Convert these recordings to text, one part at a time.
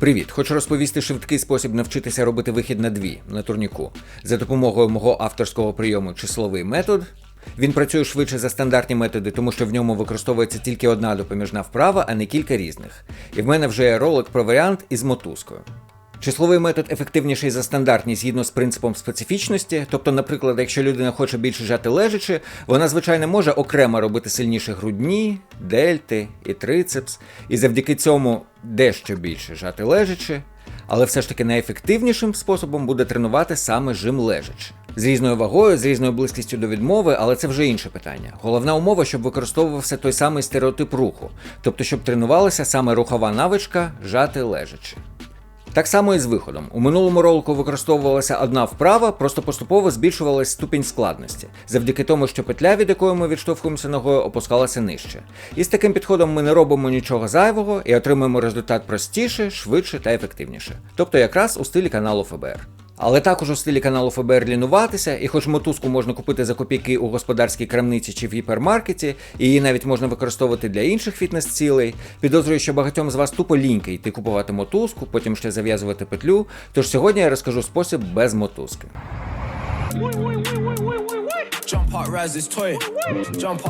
Привіт! Хочу розповісти швидкий спосіб навчитися робити вихід на дві на турніку за допомогою мого авторського прийому числовий метод. Він працює швидше за стандартні методи, тому що в ньому використовується тільки одна допоміжна вправа, а не кілька різних. І в мене вже є ролик про варіант із мотузкою. Числовий метод ефективніший за стандартні згідно з принципом специфічності. Тобто, наприклад, якщо людина хоче більше жати лежачи, вона звичайно може окремо робити сильніше грудні, дельти і трицепс, і завдяки цьому дещо більше жати лежачи, але все ж таки найефективнішим способом буде тренувати саме жим лежачи. З різною вагою, з різною близькістю до відмови, але це вже інше питання. Головна умова, щоб використовувався той самий стереотип руху, тобто щоб тренувалася саме рухова навичка жати лежачи. Так само і з виходом. У минулому ролику використовувалася одна вправа, просто поступово збільшувалась ступінь складності, завдяки тому, що петля, від якої ми відштовхуємося ногою, опускалася нижче. І з таким підходом ми не робимо нічого зайвого і отримуємо результат простіше, швидше та ефективніше. Тобто якраз у стилі каналу ФБР. Але також у стилі каналу ФБР лінуватися, і хоч мотузку можна купити за копійки у господарській крамниці чи в гіпермаркеті, і її навіть можна використовувати для інших фітнес-цілей, підозрюю, що багатьом з вас тупо ліньки йти купувати мотузку, потім ще зав'язувати петлю. Тож сьогодні я розкажу спосіб без мотузки. Jump. Jump.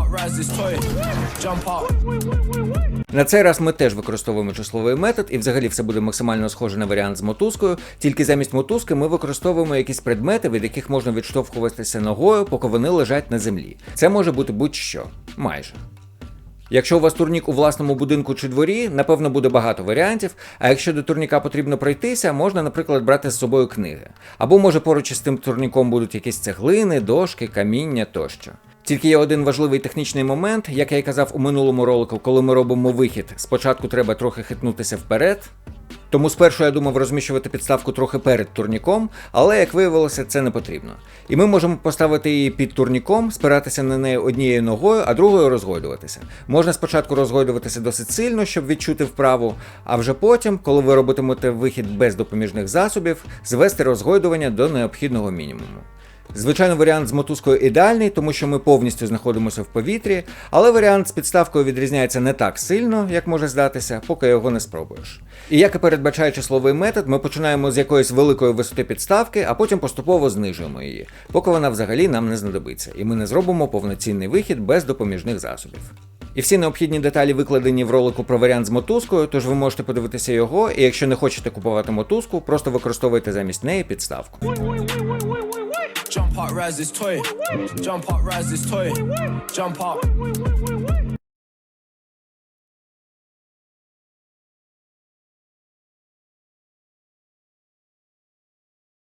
Jump up. На цей раз ми теж використовуємо числовий метод, і взагалі все буде максимально схоже на варіант з мотузкою. Тільки замість мотузки ми використовуємо якісь предмети, від яких можна відштовхуватися ногою, поки вони лежать на землі. Це може бути будь-що, майже. Якщо у вас турнік у власному будинку чи дворі, напевно буде багато варіантів. А якщо до турніка потрібно пройтися, можна, наприклад, брати з собою книги. Або може поруч із тим турніком будуть якісь цеглини, дошки, каміння тощо. Тільки є один важливий технічний момент, як я й казав у минулому ролику, коли ми робимо вихід, спочатку треба трохи хитнутися вперед. Тому спершу я думав розміщувати підставку трохи перед турніком, але як виявилося, це не потрібно. І ми можемо поставити її під турніком, спиратися на неї однією ногою, а другою розгойдуватися. Можна спочатку розгойдуватися досить сильно, щоб відчути вправу, а вже потім, коли ви робитимете вихід без допоміжних засобів, звести розгойдування до необхідного мінімуму. Звичайно, варіант з мотузкою ідеальний, тому що ми повністю знаходимося в повітрі, але варіант з підставкою відрізняється не так сильно, як може здатися, поки його не спробуєш. І як і передбачає числовий метод, ми починаємо з якоїсь великої висоти підставки, а потім поступово знижуємо її, поки вона взагалі нам не знадобиться, і ми не зробимо повноцінний вихід без допоміжних засобів. І всі необхідні деталі викладені в ролику про варіант з мотузкою, тож ви можете подивитися його, і якщо не хочете купувати мотузку, просто використовуйте замість неї підставку. Jump up, rise this toy. Jump up, rise this toy. Jump up.